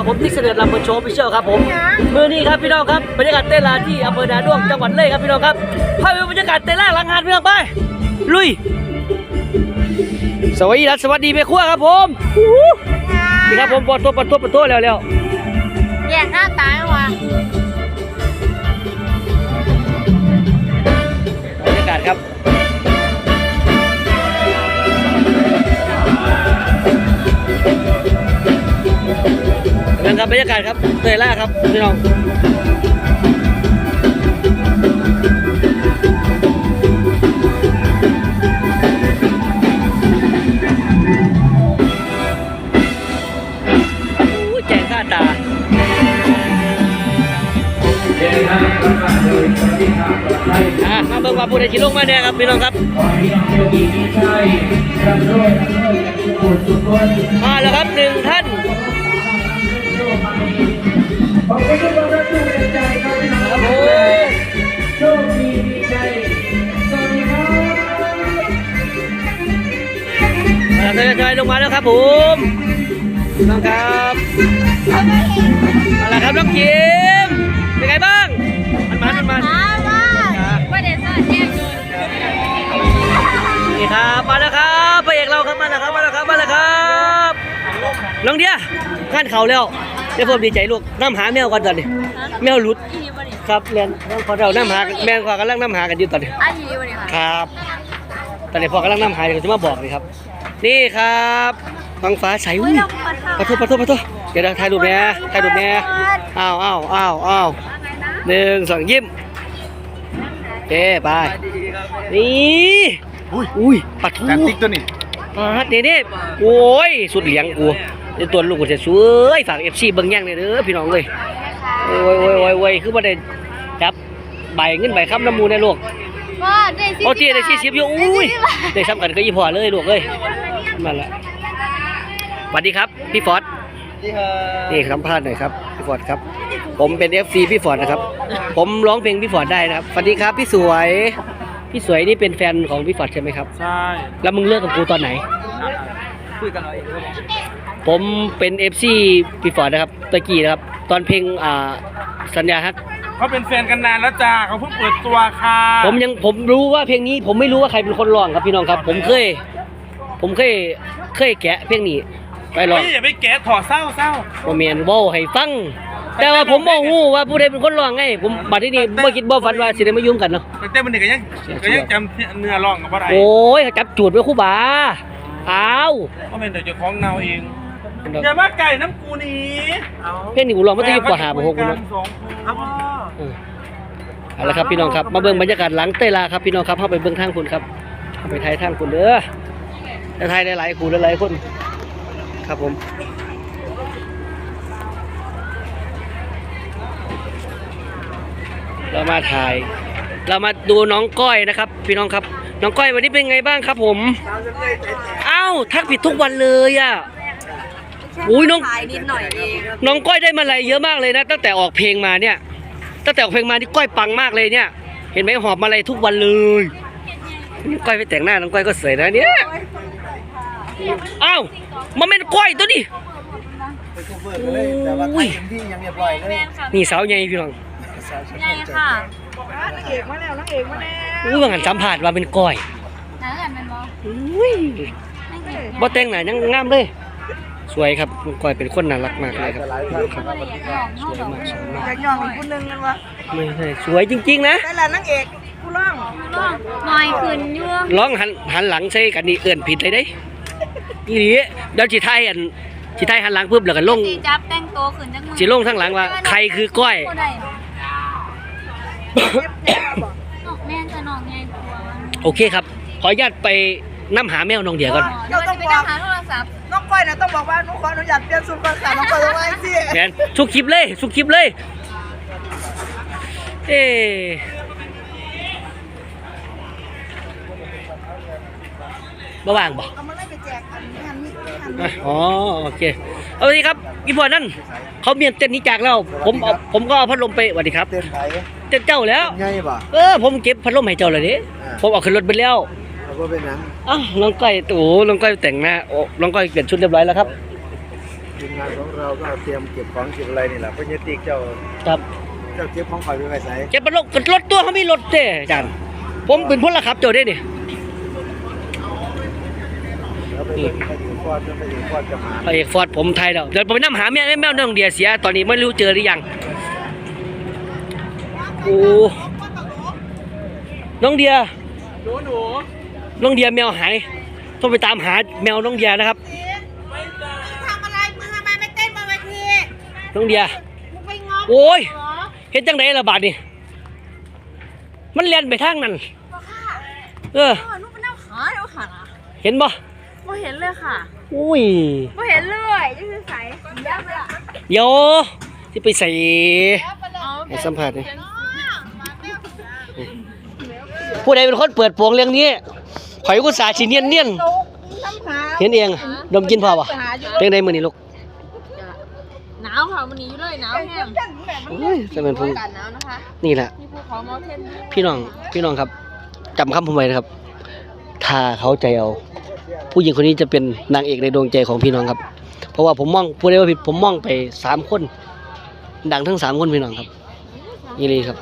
กับผมติ๊กเสด็จลำบนโชว์พิเชียลครับผมมือนี้ครับพี่น้องครับบรรยากาศเต้นลาที่อำเภอนาด้วงจังหวัดเลยครับพี่น้องครับพาไปดูบรรยากาศเต้นล่าหลังงานพี่น้องไปลุย สวัสดีครับสวัสดีเมฆัวครับผมนี่ครับผมปอดตัวปอดตัวปอดตัวแล้วแล้วแยกหน้าตายว่ะบรรยากาศครับ ครับบรรยากาศครับเตยล่าครับพี่น้องอู้แจงข้าตาอะมาเบิ่งว่าผู้ใดสิลงมาเนี่ยครับพี่น้องครับ มาแล้วครับหนึ่งท่าน ขอบคุณทุกคนรับผมมาแล้วทยอยๆลงมาแล้วครับผมน้องครับมาแล้วครับน้องคิมเป็นไงบ้าง มันมันมันมันอ้าวว่าว่าเดี๋ยวสอดแยกเลยนี่ครับมาแล้วครับพระเอกเราครับมาแล้วครับมาแล้วครับมาแล้วครับน้องเดียงานเขาแล้ว เดี๋ยวผมดีใจลูกน้ำหาแมวก่อนตอนนี้ แมวหลุด อีนี่บ่ดิครับเรียนพอเราน้ำหาแม่ก็กำลังน้ำหากันอยู่ตอนนี้ อันนี้บ่ดิค่ะครับ ตอนนี้พอกำลังน้ำหาเดี๋ยวจะมาบอกเลยครับ นี่ครับฟังฟ้าใสอุ้ยขอโทษขอโทษขอโทษเดี๋ยวถ่ายรูปแม่ถ่ายรูปแม่อ้าวอ้าวอ้าวอ้าวหนึ่งสองยิ้มโอเคไปนี่อุ้ยอุ้ยปัดทู การติ๊กตัวนี้ อ่าเด็ดๆโอ้ย สุดเหลียงกูเดี๋ยว ตัวลูกกูจะสวยฝากเอฟซีเบิ่งแย่งเลยเด้อพี่น้องเลยโอ้ยโอ้ยโอ้ยโอ้ยคือบ่ได้จับใบเงินใบคำน้ำมูในลูกว่าได้สิโอ้ตีได้สี่สิบอยู่อุ้ยได้ซ้ำกันก็ยี่พอเลยลูกเอ้ยมาละสวัสดีครับพี่ฟอร์ดนี่สัมภาษณ์หน่อยครับพี่ฟอร์ดครับ ผมเป็น FC พี่ฟอร์ดนะครับ ผมร้องเพลงพี่ฟอร์ดได้นะครับสวัสดีครับพี่สวยพี่สวยนี่เป็นแฟนของพี่ฟอร์ดใช่ไหมครับ ใช่ แล้วมึงเลิกกับกูตอนไหน คุยกันเราเอง ผมเป็นเอฟซีพี่ฟอร์ดนะครับตะกี้นะครับ ตอนเพลงอ่าสัญญาฮัก เขาเป็นแฟนกันนานแล้วจ้าเขาเพิ่งเปิดตัวค่ะผมยังผมรู้ว่าเพลงนี้ ผมไม่รู้ว่าใครเป็นคนร้องครับพี่น้องครับ ผมเคย ผมเคยเคยแกะเพลงนี้ไปร้องไม่อย่าไปแกะถอดเศร้าเศร้าบ่แม่นเว้าให้ฟัง แต่ว่าผมบ่ฮู้ว่าผู้ใดเป็นคนร้องไง ผมบัดนี้นี่บ่คิดบ่ฝันว่าสิได้มายุ่งกันเนาะ แต่เต้มันนี่ก็ยังก็ยังจำเนื้อร้องกับอะไรโอ้ยจับจูดไว้ครู่บาอ้าวก็เป็นแต่เจ้าของเนาเอง อย่ามาไก่น้ำกูนี้เพลงนี้กูร้องมาตั้งแต่ปห้าปหกกูเนาะสองคนครับเออเอาละครับพี่น้องครับ มาเบิ่งบรรยากาศหลังเตยลาครับพี่น้องครับเข้าไปเบิ่งทางคุณครับเข้าไปไทยทางคุณเด้อจะไทยได้หลายคู่หลายๆคนครับผมเรามาถ่าย เรามาดูน้องก้อยนะครับ พี่น้องครับ น้องก้อยวันนี้เป็นไงบ้างครับผมอ้าวทักผิดทุกวันเลยอะ อุ้ยน้อง ขายนิดหน่อยเองน้องก้อยได้มาลัยเยอะมากเลยนะ ตั้งแต่ออกเพลงมาเนี่ย ตั้งแต่ออกเพลงมานี่ก้อยปังมากเลยเนี่ย เห็นไหมหอบมาลัยทุกวันเลยนี่ก้อยไปแต่งหน้าน้องก้อยก็สวยนะเนี่ยอ้าวมันเป็นก้อยตัวนี้อุ้ยที่ยังเรียบร้อยเลยแม่นค่ะนี่สาวใหญ่พี่น้องใหญ่ค่ะอุ้ยว่างันสัมผัสว่าเป็นก้อยนั่นแหละแม่นบ่อุ้ยนั่นคือบ่แต่งหน้ายังงามเลย สวยครับน้องก้อยเป็นคนน่ารักมากเลยครับบ่ได้อยากลองเฮาดอกสวยมากอยากย่องอีกคนนึงกันวะไม่ใช่สวยจริง ๆ นะแต่ละนางเอกผู้ร้องลองหน่อยขึ้นอยู่ร้องหันหันหลังใส่กันนี่เอื่นผิดเลยเด้นี่ดิเดี๋ยวจิไทยอันจิไทยหันหลังปุ๊บแล้วก็ลงสิจับแต่งตัวขึ้นจักมือจิลงทั้งหลังว่า ใครคือก้อยบ่ได้น้องแม่นจะน้องใหญ่กว่าโอเคครับ ขออนุญาตไปน้ำหาแมวน้องเดียก่อนเดี๋ยวจะไปนั่งหาโทรศัพท์น้อง ก้อยนะต้องบอกว่าหนูขออนุญาตเปลี่ยนสูตรก่อนค่ะน้องก้อยต้องไว้สิแมนสุกคลิปเลย สุกคลิปเลย เอ๊ะบ่ว่างบ่เอามาไล่ไปแจกอันนี้อันนี้อันนี้อะอ๋อโอเคเอาสวัสดีครับพี่พอนั่นเขาเมียนเต้นนี้จากแล้ว ผมเอาผมก็เอาพัดลมไปสวัสดีครับเต้นไทยเต้นเจ้าแล้วง่ายป่ะเออผมเก็บพัดลมให้เจ้าเลยดิผมเอาขึ้นรถไปแล้วแล้ วก็เป็นนังอ้าวน้องก้อยโอ้โหน้องก้อยแต่งหน้าโอ้น้องก้อยเปลี่ยนชุดเรียบร้อยแล้วครับทีมงานของเราก็เตรียมเก็บของเก็บอะไรนี่แหละเพราะยติกเจ้าครับเจ้าเก็บของข่อยไปไว้ใส่เก็บรถรถตัวเขามีรถเด้อาจารย์ผมเป็นพลขับเจ้าได้นี่แล้วไปเบิ่งไปอยู่ฟอดจะไปอยู่ฟอดจะมาพระเอกฟอร์ดผมไทยแล้วเดี๋ยวผมไปนั่งหาแม่แม่น้องเดียเสียตอนนี้ไม่รู้เจอหรือยังโอ้น้องเดียหนูหนู น้องเดียแมวหายต้องไปตามหาแมวน้องเดียนะครับ ทำอะไรมึงทำไมไม่เต้นบนเวทีน้องเดีย มึงไปง้อโอ้ย เห็นจังไดละบาดนี่มันเลียนไปทางนั้นเออลูกเป็นน้ำขาเดี๋ยวขาเห็นบ่ไม่เห็นเลยค่ะอุ้ยไม่เห็นเลยนี่คือใสยับเลยอะเดี๋ยวที่ไปใส่เอาให้สัมผัสนี่ผู้ใดเป็นคนเปิดโปงเรื่องนี้ ข่อยก็สาชิเนียนเนียนน้ำขาเห็นเองดมกินพอป่ะเป็นไดมื้อนี้ลูกหนาวค่ะวันนี้อยู่เลยหนาวแห้งโอ้ยจะเป็นพงกันหนาวนะคะนี่แหละมีภูเขาเมาเทนพี่น้องพี่น้องครับจำคำผมไว้นะครับ ถ้าเขาใจเอา ผู้หญิงคนนี้จะเป็นนางเอกในดวงใจของพี่น้องครับ เพราะว่าผมมองพูดได้ว่าผิดผมมองไปสามคน ดังทั้งสามคนพี่น้องครับนี่เลยครับ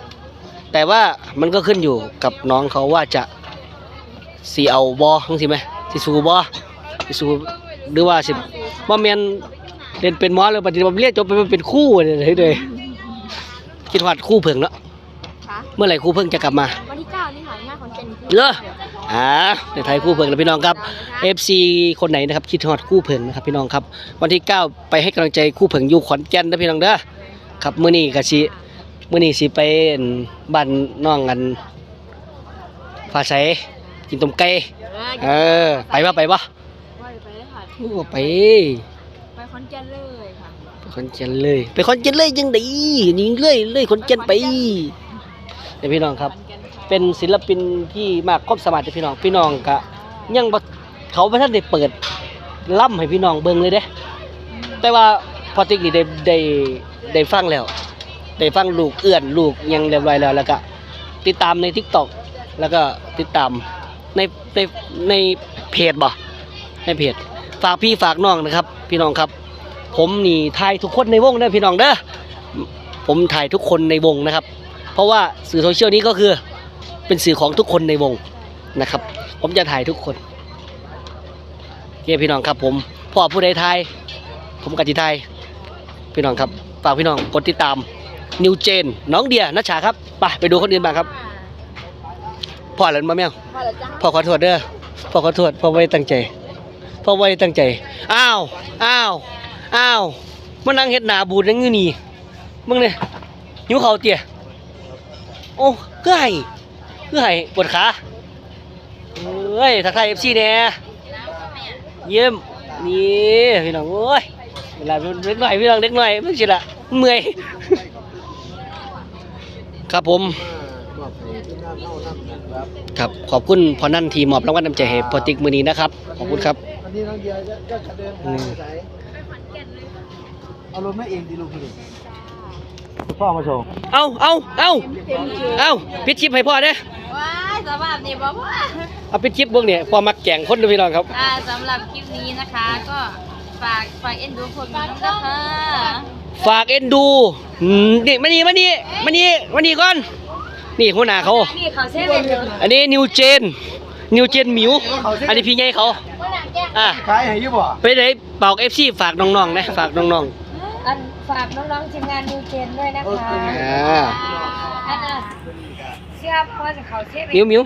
แต่ว่ามันก็ขึ้นอยู่กับน้องเขาว่าจะ สีเอาบอทั้งสิไหมสิสูบอสิสูหรือว่าสิว่าแมนเรียนเป็นหมอหรือปฏิบัติเรียนจบไปเป็นครู่เลยเลยคิดว่าครู่เพิ่งเนาะค่ะเมื่อไหร่ครู่เพิ่งจะกลับมาวันที่เก้านี่ค่ะงานของเจนเหรออ่าในไทยคู่เพิงแล้วพี่น้องครับ FC คนไหนนะครับคิดฮอดคู่เพิงนะครับพี่น้องครับ วันที่ 9 ไปให้กำลังใจคู่เพิงอยู่ขอนแก่นนะพี่น้องเด้อครับมื้อนี้ก็สิมื้อนี้สิไปอั่นบ้านน้องกันฟ้าใส กินต้มไก่เออ ไปบ่ไปบ่ว่าไปเลยค่ะโอ้ไป ไปคอนแก่นเลยค่ะไปขอนแก่นเลย ไปขอนแก่นเลยจังไดยิงเลยเลยขอนแก่นไปเดี๋ยวพี่น้องครับ เป็นศิลปินที่มากความสามารถเด้อพี่น้องพี่น้องก็ยังบ่เขาบ่ทันได้เปิดล่ำให้พี่น้องเบิ่งเลยเด้ แต่ว่าพอติ๊กนี่ได้ได้ได้ฟังแล้วได้ฟังลูกเอื้อนลูกหยังเรียบร้อยแล้วแล้วก็ติดตามใน TikTok แล้วก็ติดตาม ในในในเพจบ่ในเพจฝากพี่ฝากน้องนะครับ พี่น้องครับ ผมนี่ถ่ายทุกคนในวงนะพี่น้องเด้อผมถ่ายทุกคนในวงนะครับ เพราะว่าสื่อโซเชียลนี้ก็คือเป็นสื่อของทุกคนในวงนะครับ ผมจะถ่ายทุกคนโอเคพี่น้องครับ ผมพ่อผู้ใดถ่ายผมกติไทยพี่น้องครับฝากพี่น้องกดติดตามนิวเจน น้องเดียนัชชาครับไปไปดูคนอื่นบ้างครับ พ่อหรือมาแมวพอแล้วจ้าพ่อขอโทษเด้อพ่อขอโทษพ่อไม่ได้ตั้งใจพ่อไม่ได้ตั้งใจอ้าวอ้าวอ้าวมานั่งเฮ็ดหนาบูดนั่งอยู่นี่มึงเนี่ยหิวเขาวเตี่ยโอ้คือไห้คือไห้ปวดขาเอ้ยทักทายเอฟซีเนี่ยเยี่ยมนี่พี่น้องโอ้ยเวลาเล็กหน่อยพี่น้องเล็กหน่อยมึงสิละเมื่อย ครับผม ครับครับขอบคุณพอนั่นทีมอบรางวัลน้ำใจให้พอติ๊กมือนี้นะครับ ขอบคุณครับวันนี้น้องเดียจะจะจะเดินทางไปไหนเอารถมาเองดิลูกพี่พ่อมาส่งเอาเอาเอาเอาปิดคลิปให้พ่อเด้อว้ายสภาพนี่บอกว่าเอาปิดคลิปเบิ่งเนี่ยพ่อมักแกล้งคนเด้อพี่น้องครับอ่าสำหรับคลิปนี้นะคะ ก็ฝากฝากเอ็นดูผมนะคะฝากเอ็นดูอืมนี่มานี่มานี่มานี่มานี่ก่อน นี่หัวหน้าเขา นี่เขาเซเว่นอยู่อันนี้นิวเจน นิวเจนหมิว อันนี้พี่ใหญ่เขาอะขายให้อยี่บ่ไปไหนเป่าเอฟซีฝากน้องๆนะฝากน้องอันฝากน้องๆทีมงานนิวเจนด้วยนะคะๆอ่าอันน่ะเชื่อพ่อจะเขาเซเว่นหมิวหมิว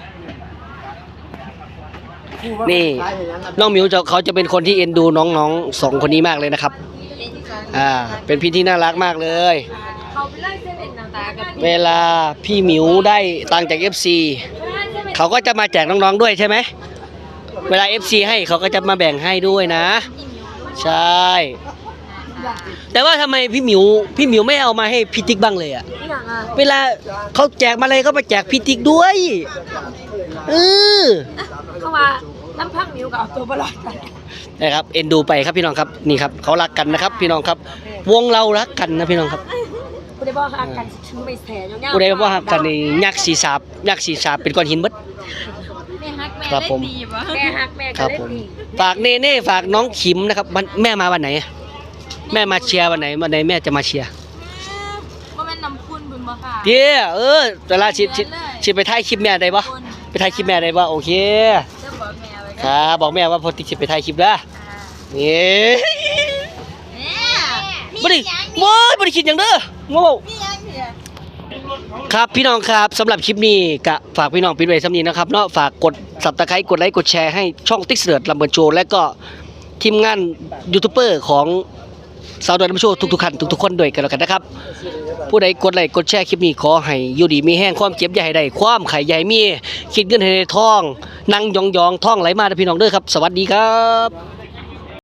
นี่ ขายให้ยังน้องหมิวจะเขาจะเป็นคนที่เอ็นดูน้องๆสองคนนี้มากเลยนะครับ อ่า เป็นพี่ที่น่ารักมากเลย เขาไปไล่เซเว่นต่างๆกับ เวลาพี่หมิวได้ตังค์จาก FC เขาก็จะมาแจกน้องๆด้วยใช่ไหม เวลา FC ให้เขาก็จะมาแบ่งให้ด้วยนะ ใช่ แต่ว่าทำไมพี่หมิวพี่หมิวไม่เอามาให้พี่ติ๊กบ้างเลยอะอย่างอะเวลาเขาแจกมาเลยก็ไปแจกพี่ติ๊กด้วยเออเขาว่าน้ำพักมิวกับเอาตัวบลอดกันนะครับเอ็นดูไปครับพี่น้องครับนี่ครับเขารักกันนะครับ พี่น้องครับ วงเรารักกันนะพี่น้องครับ กูได้บอกหักกันถึงไปแสนยาวๆผู้ใดว่าหักกันนี่ยักษ์สีสาบยักษ์สีสาบเป็นก้อนหินเบิด แม่ฮักแม่ครับผมเล่นดีบ่แม่ฮักแม่คก็รับเล่นผม ดีฝากเนเน่ฝากน้องขิมนะครับวันแม่มาวันไหนอะแม่แม่มาเชียร์วันไหนวันไหนแม่จะมาเชียร์ว่าเป็นน้ำคุณบุญบ่ค่ะเย้เออเวลาชิชิชิไปถ่ายคลิปแม่ได้ปะไปถ่ายคลิปแม่ได้ปะโอเค จะบอกแม่ไว้คกันรับบอกแม่ว่าพอติชิไปถ่ายคลิปนะนี่เนี่ย บ่ได้โว้ยบ่ได้คิดอย่างเด้อโง่นี่ยังเนี่ยครับพี่น้องครับสำหรับคลิปนี้ก็ฝากพี่น้องปิดไว้สำนี้นะครับเนาะฝากกด Subscribe กดไลค์กดแชร์ให้ช่องติ๊กเสือดลำเบิร์โชว์และก็ทีมงานยูทูบเบอร์ของสาวดอยลำโชว์ทุกๆคันทุกๆคนด้วยกันแล้วกันนะครับ ผู้ใดกดไลค์กดแชร์คลิปนี้ขอให้อยู่ดีมีแห้งความเจ็บอย่าให้ได้ความไข่ใหญ่มีคิดเงินให้ได้ทองนั่งยองๆท่องไหลมาเด้อพี่น้องเด้อครับ สวัสดีครับ